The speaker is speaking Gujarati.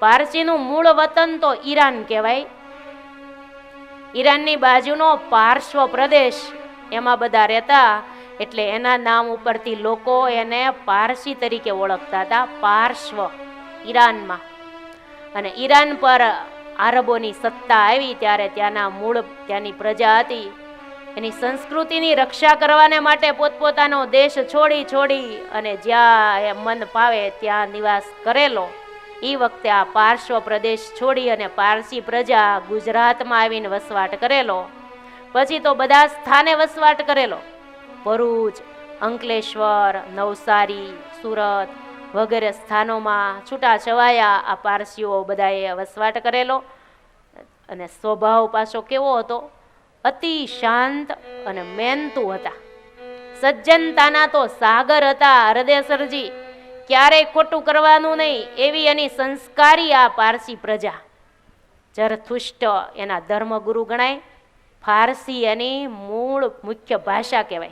પારસીનું મૂળ વતન તો ઈરાન કહેવાય. ઈરાનની બાજુનો પાર્શ્વ પ્રદેશ એમાં બધા રહેતા, એટલે એના નામ ઉપરથી લોકો એને પારસી તરીકે ઓળખતા હતા પાર્શ્વ ઈરાનમાં. અને ઈરાન પર આરબોની સત્તા આવી ત્યારે ત્યાંના મૂળ, ત્યાંની પ્રજા હતી. એની સંસ્કૃતિની રક્ષા કરવાને માટે પોતપોતાનો દેશ છોડી છોડી અને જ્યાં એ મન પાવે ત્યાં નિવાસ કરેલો. એ વખતે આ પાર્શ્વ પ્રદેશ છોડી અને પારસી પ્રજા ગુજરાતમાં આવીને વસવાટ કરેલો. પછી તો બધા સ્થાને વસવાટ કરેલો. ભરૂચ, અંકલેશ્વર, નવસારી, સુરત વગેરે સ્થાનોમાં છૂટા છવાયા આ પારસીઓ બધાએ વસવાટ કરેલો. અને સ્વભાવ પાછો કેવો હતો? અતિ શાંત અને મહેનતુ હતા. સજ્જનતાના તો સાગર હતા હૃદયસરજી ક્યારેય ખોટું કરવાનું નહીં. એવી એની સંસ્કારી આ પારસી પ્રજા. જરથુષ્ટ એના ધર્મગુરુ ગણાય. ફારસી એની મૂળ મુખ્ય ભાષા કહેવાય.